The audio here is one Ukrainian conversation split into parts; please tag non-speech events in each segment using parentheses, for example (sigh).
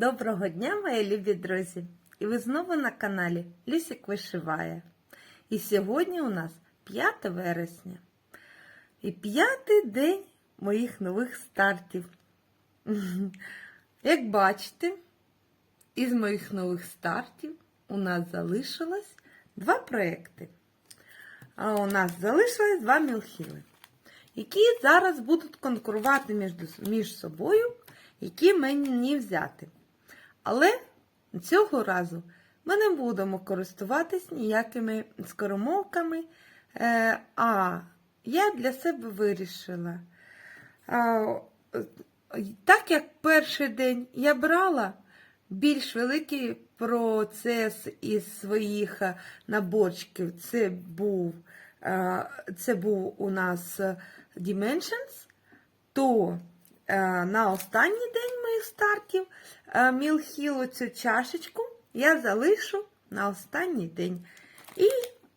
Доброго дня, мої любі друзі! І ви знову на каналі Люсік Вишиває. І сьогодні у нас 5 вересня. І п'ятий день моїх нових стартів. Як бачите, із моїх нових стартів у нас залишилось два проекти. А у нас залишилось два мілхіли, які зараз будуть конкурувати між, собою, які мені взяти. Але цього разу ми не будемо користуватись ніякими скоромовками. Е, а я для себе вирішила. Так як перший день я брала більш великий процес із своїх е, наборчиків, це був, е, це був у нас Dimensions, то на останній день моїх стартів Мілхілу цю чашечку я залишу на останній день. І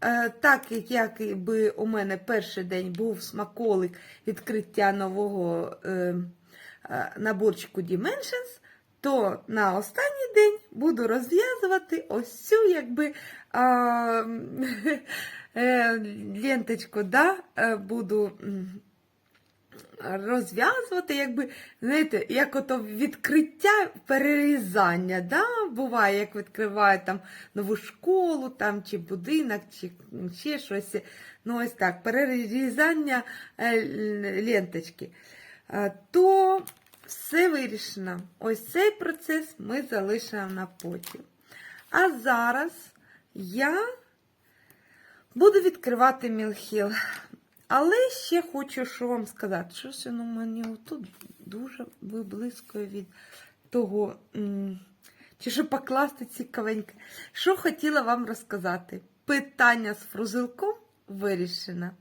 е, так як якби у мене перший день був смаколик відкриття нового е, е, наборчику Dimensions, то на останній день буду розв'язувати ось цю якби а, (laughs) е, ленточку, да, е, буду розв'язувати, якби, знаєте, як ото відкриття перерізання. Да? Буває, як відкривають там нову школу, там, чи будинок, чи ще щось. Ну, ось так, перерізання е, ленточки. Е, То все вирішено. Ось цей процес ми залишимо на потім. А зараз я буду відкривати мілхіл. Але ще хочу що вам сказати, що ж воно мені тут дуже виблискує від того, чи що покласти цікавеньке. Що хотіла вам розказати? Питання з фрузилком вирішено.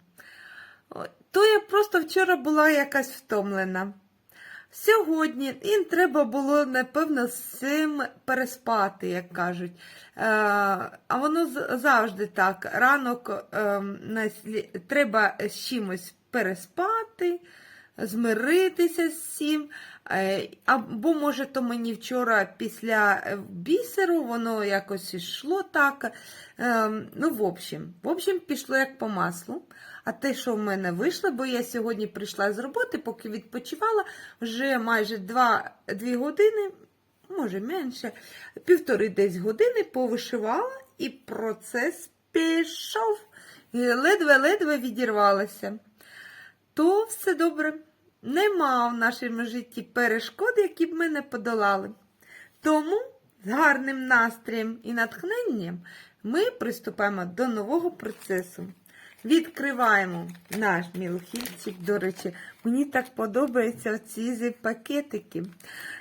То я просто вчора була якась втомлена. Сьогодні їм треба було, напевно, з цим переспати, як кажуть. Е, а воно завжди так. Ранок ем, треба з чимось переспати, змиритися з цим. Е, або, може, то мені вчора після е, бісеру воно якось йшло так. Ем, ну, в общем, в общем, пішло як по маслу. А те, що в мене вийшло, бо я сьогодні прийшла з роботи, поки відпочивала, вже майже 2, 2 години, може менше, півтори десь години повишивала, і процес пішов. Ледве-ледве відірвалася. То все добре. Нема в нашому житті перешкод, які б мене подолали. Тому з гарним настроєм і натхненням ми приступаємо до нового процесу. Відкриваємо наш мілхільчик, до речі, мені так подобаються ці зіп-пакетики.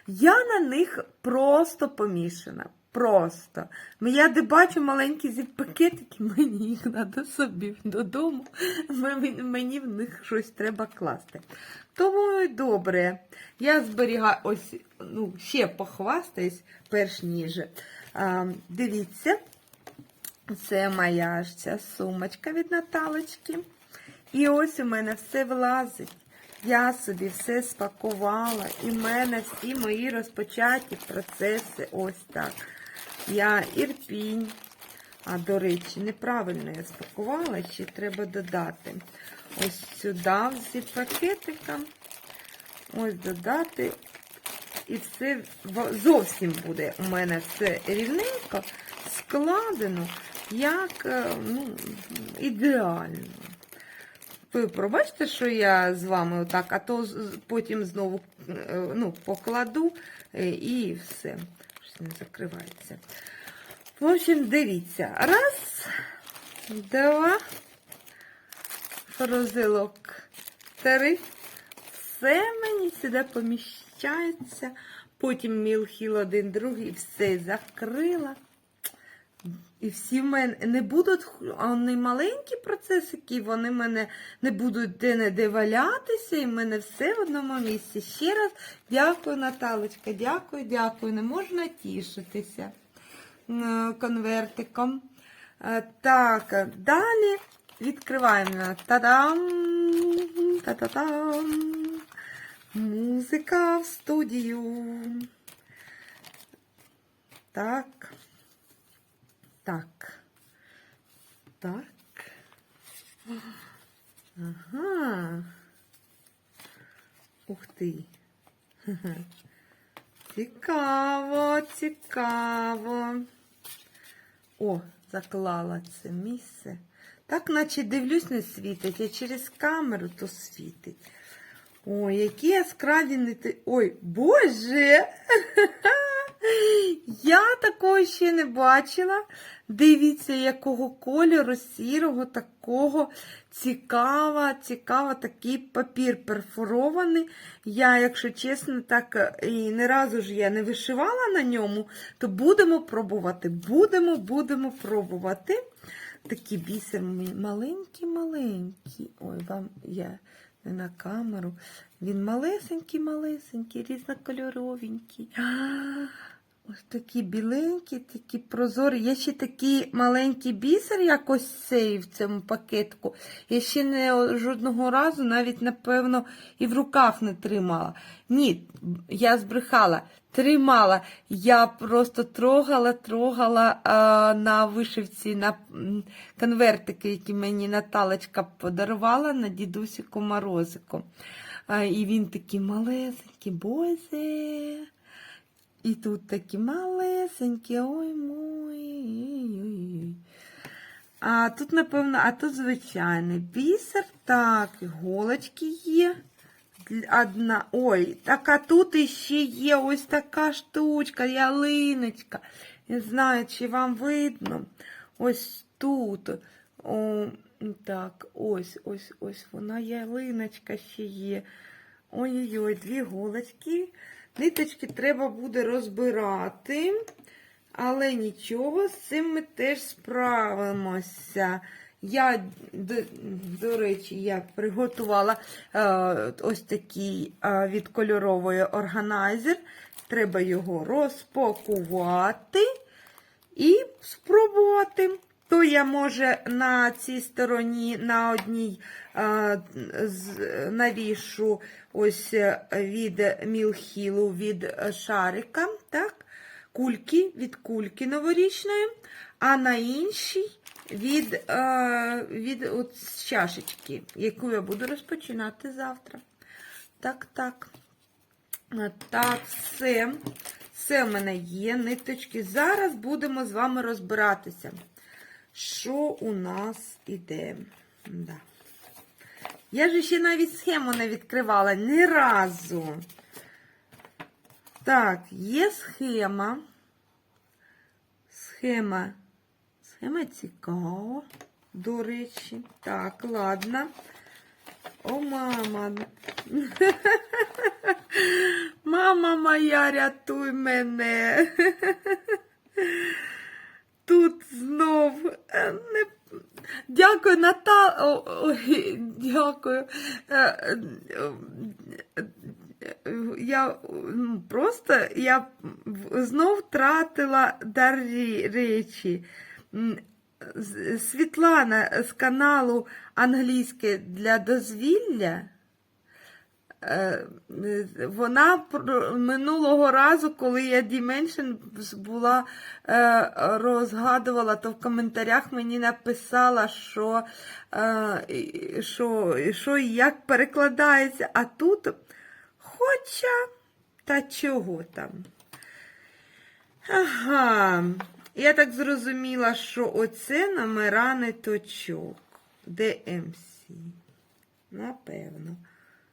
Я на них просто помішана. Просто. Я де бачу маленькі зіп-пакетики, (laughs) мені їх треба собі додому, мені в них щось треба класти. Тому добре. Я зберігаю ось, ну, ще похвастаюсь, перш ніж. А, Дивіться. Це моя ж ця сумочка від Наталочки. І ось у мене все влазить. Я собі все спакувала. І в мене всі мої розпочаті процеси ось так. Я ірпінь. А, до речі, неправильно я спакувала, ще треба додати. Ось сюди, всі пакетика. Ось додати. І все зовсім буде у мене все рівненько складено як ну, ідеально. Ви пробачте, що я з вами отак, а то потім знову ну, покладу і все. Щось не закривається. В общем, дивіться. Раз, два, фрозилок, три. Все мені сюди поміщається. Потім мілхіл один, другий, все закрила. І всі в мене не будуть, вони маленькі процесики, вони мене не будуть де-не-де валятися, і в мене все в одному місці. Ще раз дякую, Наталочка, дякую, дякую. Не можна тішитися конвертиком. Е, так, далі відкриваємо. Та-дам! Та-та-дам! Музика в студію. Так. Так. Так. Ага. Ух ти. (laughs) Цікаво, цікаво. О, заклала це місце. Так, наче дивлюсь, не світить, а через камеру то світить. Ой, які яскраві нити. Ой, Боже! (laughs) Я такого ще не бачила. Дивіться, якого кольору сірого, такого цікава, цікаво, такий папір перфорований. Я, якщо чесно, так е, і не разу ж я не вишивала на ньому, то будемо пробувати. Будемо, будемо пробувати. Такий бісер маленький-маленький. Ой, вам я не на камеру. Він малесенький-малесенький, різнокольоровенький. Ось такі біленькі, такі прозорі. Є ще такий маленький бісер, якось цей в цьому пакетку. Я ще не жодного разу, навіть, напевно, і в руках не тримала. Ні, я збрехала, тримала. Я просто трогала, трогала а, на вишивці, на конвертики, які мені Наталочка подарувала на дідусіку Морозику. А, і він такий малесенький, боже. І тут такі малесенькі, ой мой. А тут, напевно, а тут звичайний бісер. Так, іголочки є. Одна. Ой, так а тут іще є ось така штучка, ялиночка. Не знаю, чи вам видно. Ось тут. О, так, ось, ось, ось вона ялиночка ще є. Ой-ой-ой, дві голочки. Ниточки треба буде розбирати, але нічого, з цим ми теж справимося. Я, до, до речі, я приготувала е, ось такий е, від кольорової органайзер. Треба його розпакувати і спробувати. То я може на цій стороні, на одній е, навішу ось е, від мілхілу, від шарика, так? Кульки від кульки новорічної, а на іншій від, е, від от чашечки, яку я буду розпочинати завтра. Так, так. Так, все. Все в мене є, ниточки. Зараз будемо з вами розбиратися, що у нас іде. Да. Я ж ще навіть схему не відкривала ні разу. Так, є схема. Схема. Схема цікава, до речі. Так, ладно. О, мама. (laughs) Мама моя, рятуй мене. (laughs) Тут знов е, не Дякую, Натал. О, Ой, дякую. Е, е, Я просто я знов втратила дар речі. Світлана з каналу Англійське для дозвілля. Е, Вона минулого разу, коли я Dimension була е, розгадувала, то в коментарях мені написала, що, е, що, що і як перекладається, а тут хоча та чого там. Ага. Я так зрозуміла, що оце номера ниточок. DMC. Напевно.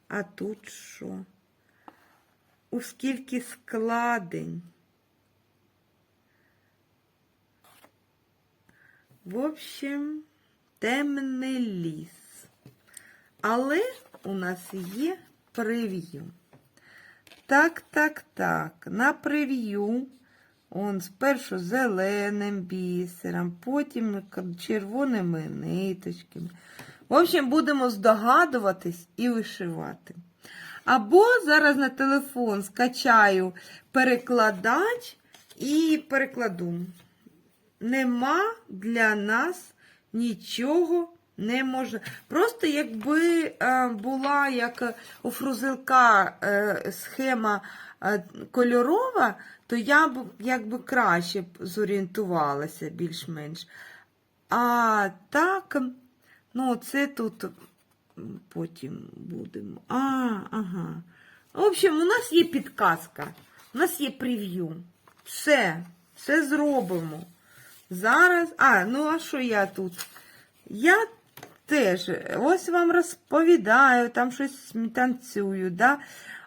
А тут що? У скільки складень? В общем, темний ліс. Але у нас є прев'ю. Так, так, так. На прев'ю. Он спершу зеленим бісером, потім червоними ниточками. В общем, будемо здогадуватись і вишивати. Або зараз на телефон скачаю перекладач і перекладу. Нема для нас нічого не може. Просто якби е, була як у Фрузилка е, схема е, кольорова, то я б якби краще б зорієнтувалася більш-менш. А так, ну, це тут потім будемо. А, ага. В общем, у нас є підказка, у нас є прев'ю. Все, все зробимо. Зараз. А, ну а що я тут? Я теж ось вам розповідаю, там щось танцюю. Да?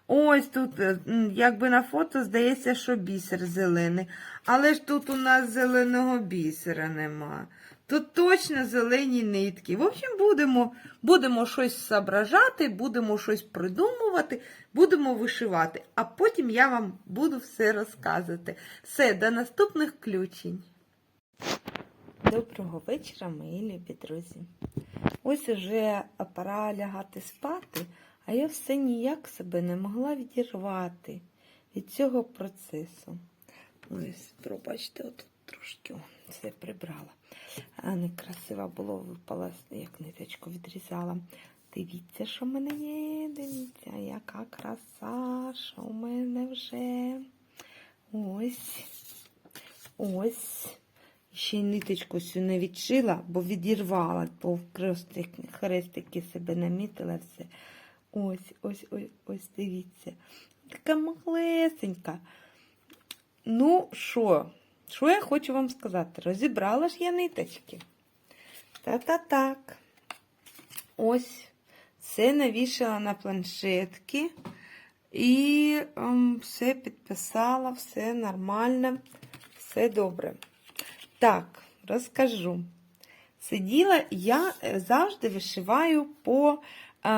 Ось тут, е, якби на фото здається, що бісер зелений. Але ж тут у нас зеленого бісера нема. Тут точно зелені нитки. В общем, будемо, будемо щось зображати, будемо щось придумувати, будемо вишивати. А потім я вам буду все розказувати. Все, до наступних включень. Доброго вечора, мої любі друзі. Ось уже пора лягати спати, а я все ніяк себе не могла відірвати від цього процесу. Ось, пробачте, отут трошки все прибрала. А некрасиво було, випала, як ниточку відрізала. Дивіться, що в мене є, дивіться, яка краса, що в мене вже. Ось. Ось. Ще й ниточку цю не відшила, бо відірвала, бо хрестики себе намітила все. Ось, ось, ось, ось, дивіться. Така малесенька. Ну, що? Що я хочу вам сказати? Розібрала ж я ниточки. Та-та-так. Ось. Це навішала на планшетки. І ем, все підписала, все нормально, все добре. Так, розкажу. Сиділа, я е, завжди вишиваю по е,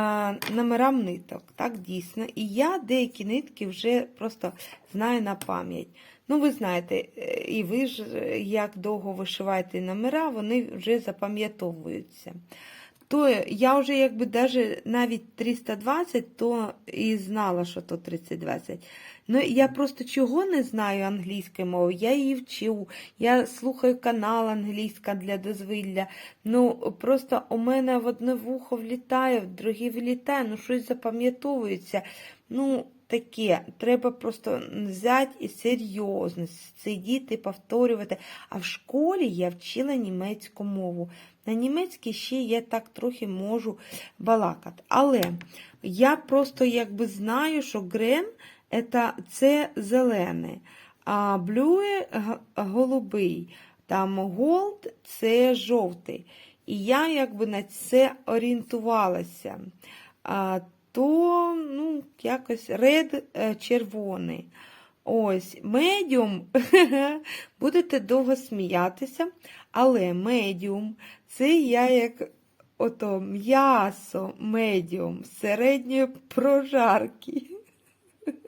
номерам ниток, так, дійсно. І я деякі нитки вже просто знаю на пам'ять. Ну, ви знаєте, е, і ви ж, е, як довго вишиваєте номера, вони вже запам'ятовуються. То я вже якби даже навіть 320, то і знала, що то 3020. Ну, я просто чого не знаю англійської мови, я її вчу, я слухаю канал англійська для дозвілля. Ну, просто у мене в одне вухо влітає, в друге влітає, ну щось запам'ятовується. Ну, таке, треба просто взяти і серйозно сидіти, повторювати. А в школі я вчила німецьку мову. На німецькій ще я так трохи можу балакати. Але я просто якби знаю, що грен це зелене, а блює голубий, там голд це жовтий. І я якби на це орієнтувалася. То, ну, якось ред червоний. Ось, медіум, (laughs) будете довго сміятися, але медіум це я як ото м'ясо медіум середньої прожарки. (laughs)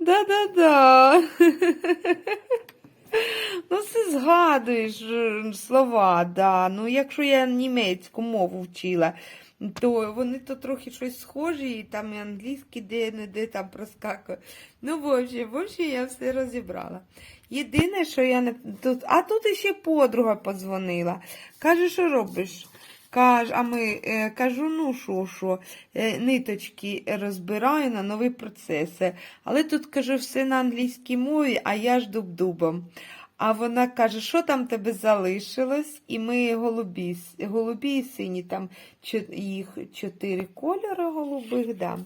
Да-да-да. (laughs) Ну, все згадуєш е, слова, да. Ну, якщо я німецьку мову вчила, то вони то трохи щось схожі, і там і англійський де-не-де там проскакує. Ну, в общем, в общем, я все розібрала. Єдине, що я не тут, а тут іще подруга подзвонила. Каже, що робиш? Каже, а ми е, кажу, ну що, що, е, ниточки розбираю на нові процеси. Але тут кажу все на англійській мові, а я ж дуб-дубом. А вона каже, що там тебе залишилось? І ми голубі, голубі і сині, там їх чотири кольори голубих. Да.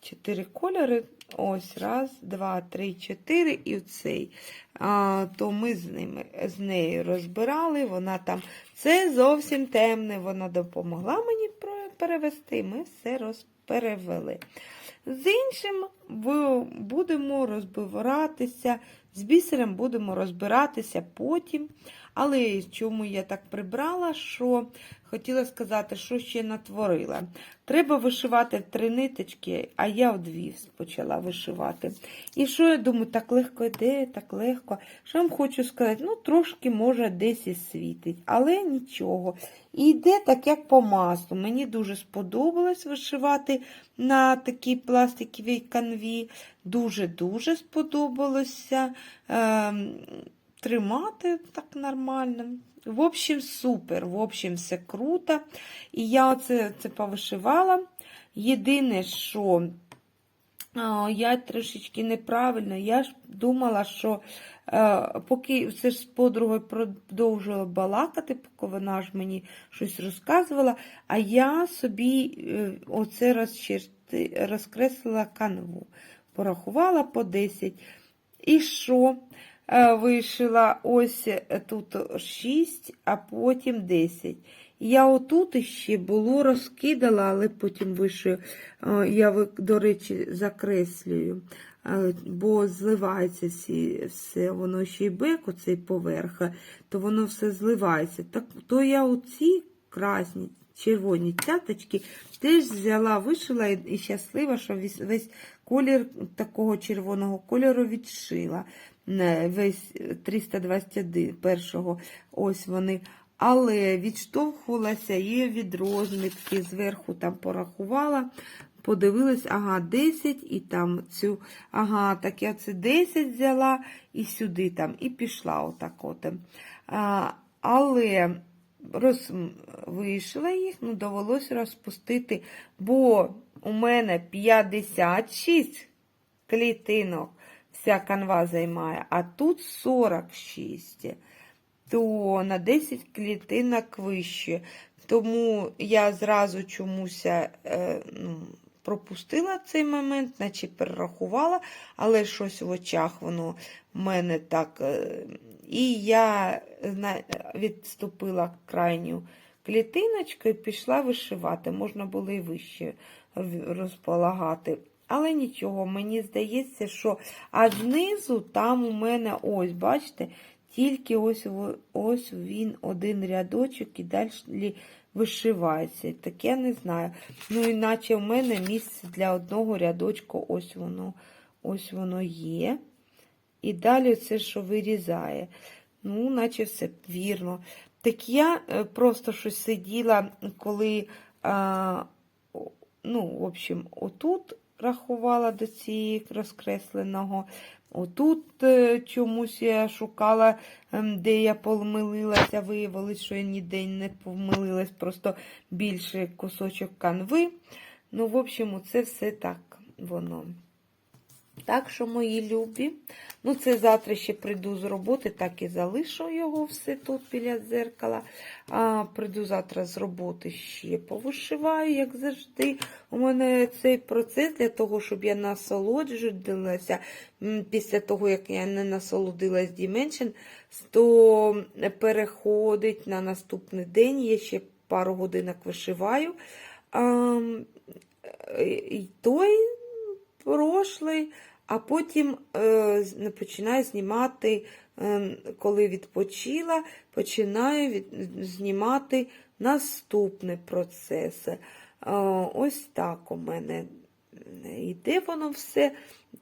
Чотири кольори. Ось, раз, два, три, чотири і цей. А, то ми з ними з нею розбирали. Вона там це зовсім темне. Вона допомогла мені перевести. Ми все розперевели. З іншим будемо розбиратися, з бісером будемо розбиратися потім. Але чому я так прибрала, що хотіла сказати, що ще натворила. Треба вишивати три ниточки, а я дві почала вишивати. І що я думаю, так легко йде, так легко. Що вам хочу сказати? Ну, трошки, може, десь і світить, але нічого. І йде так, як по маслу. Мені дуже сподобалось вишивати на такій пластиковій канві. Дуже-дуже сподобалося. Тримати так нормально. В общем, супер, в общем, все круто. І я оце це повишивала. Єдине, що А, Я трошечки неправильно. Я ж думала, що е, поки все ж з подругою продовжувала балакати, поки вона ж мені щось розказувала, а я собі е, оце розчерти, розкреслила канву. Порахувала по 10. І що? Е, Вишила ось е, тут 6, а потім 10. Я отут іще було розкидала, але потім вишию. Е, Я, до речі, закреслюю, бо зливається все, воно ще й бек, оцей поверх, то воно все зливається. Так, то я оці красні, червоні цяточки теж взяла, вишила і, щаслива, що весь колір такого червоного кольору відшила. Не, Весь 321 ось вони. Але відштовхувалася і від розмітки, зверху там порахувала, подивилась, ага, 10, і там цю, ага, так я це 10 взяла, і сюди там, і пішла отак от. А, але роз, вийшла їх, ну, довелося розпустити, бо у мене 56 клітинок вся канва займає, а тут 46 то на 10 клітинок вище. Тому я зразу чомусь е, ну, пропустила цей момент, наче перерахувала, але щось в очах воно в мене так. Е, і я відступила крайню клітиночку і пішла вишивати. Можна було і вище розполагати. Але нічого, мені здається, що а знизу там у мене ось, бачите, тільки ось, ось він один рядочок і далі вишивається. Так я не знаю. Ну, іначе в мене місце для одного рядочку, ось воно, ось воно є. І далі це, що вирізає. Ну, наче все вірно. Так я е, просто щось сиділа, коли, а, ну, в общем, отут рахувала до цієї розкресленого. Отут е, чомусь я шукала, ем, де я помилилася, виявилось, що я ніде не помилилась, просто більше кусочок канви. Ну, в общем, це все так воно. Так що, мої любі, ну це завтра ще прийду з роботи, так і залишу його все тут біля дзеркала. А прийду завтра з роботи ще повишиваю, як завжди. У мене цей процес для того, щоб я насолоджувалася. Після того, як я не насолодилась Dimension, то переходить на наступний день. Я ще пару годинок вишиваю. А, і той прошлий, а потім е, починаю знімати, е, коли відпочила, починаю від, знімати наступний процес. Е, ось так у мене йде воно все.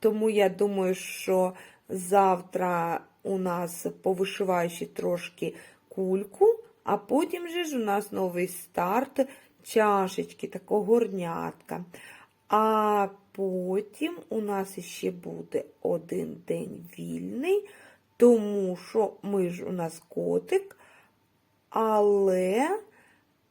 Тому я думаю, що завтра у нас повишиваю ще трошки кульку, а потім же ж у нас новий старт чашечки, такого горнятка. А потім у нас ще буде один день вільний, тому що ми ж у нас котик, але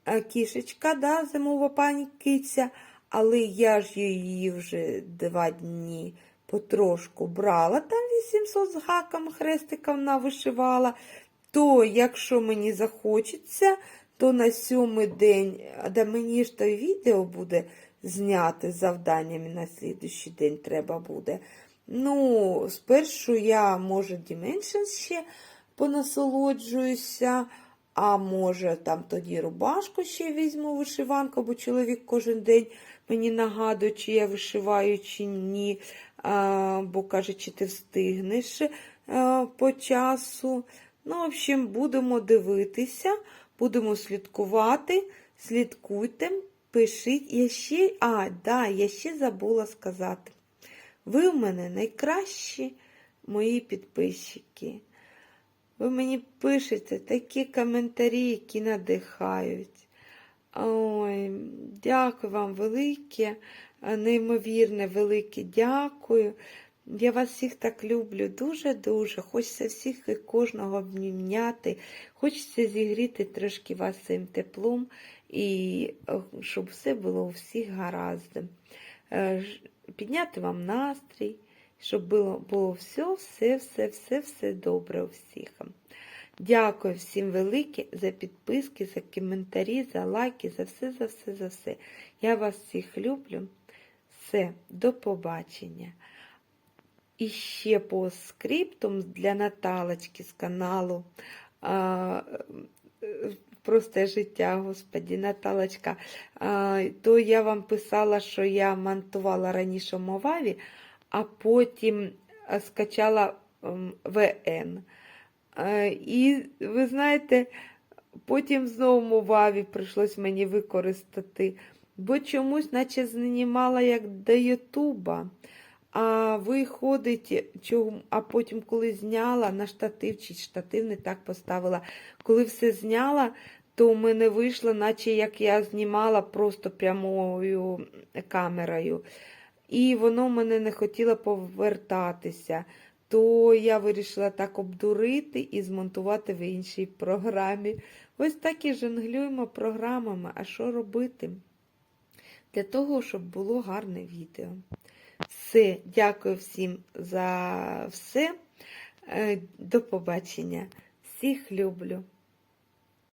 е, кішечка, да, зимова пані киця, але я ж її вже два дні потрошку брала, там 800 з гаком хрестиків навишивала, то якщо мені захочеться, то на сьомий день, да мені ж то відео буде зняти з завданнями на слідуючий день треба буде. Ну, спершу я, може, Dimensions ще понасолоджуюся, а може, там тоді рубашку ще візьму вишиванку, бо чоловік кожен день мені нагадує, чи я вишиваю, чи ні. А, бо каже, чи ти встигнеш а, по часу. Ну, в общем, будемо дивитися, будемо слідкувати. Слідкуйте, пишіть. Я ще, а, да, я ще забула сказати. Ви в мене найкращі мої підписчики. Ви мені пишете такі коментарі, які надихають. Ой, дякую вам велике, неймовірне, велике дякую. Я вас всіх так люблю, дуже-дуже. Хочеться всіх і кожного обнімняти. Хочеться зігріти трошки вас цим теплом і е, щоб все було у всіх гаразд. Е, підняти вам настрій, щоб було, було все, все, все, все, все добре у всіх. Дякую всім велике за підписки, за коментарі, за лайки, за все, за все, за все. Я вас всіх люблю. Все, до побачення. І ще по скриптум для Наталочки з каналу. А, Просте життя, господі, Наталочка. А, то я вам писала, що я монтувала раніше Моваві, а потім скачала ВН. І ви знаєте, потім знову Моваві прийшлось мені використати, бо чомусь, наче знімала як до Ютуба. А виходить, а потім, коли зняла на штатив, чи штатив не так поставила, коли все зняла, то в мене вийшло, наче як я знімала просто прямою камерою. І воно в мене не хотіло повертатися. То я вирішила так обдурити і змонтувати в іншій програмі. Ось так і жонглюємо програмами. А що робити? Для того, щоб було гарне відео. Все, дякую всім за все. Е, До побачення. Всіх люблю.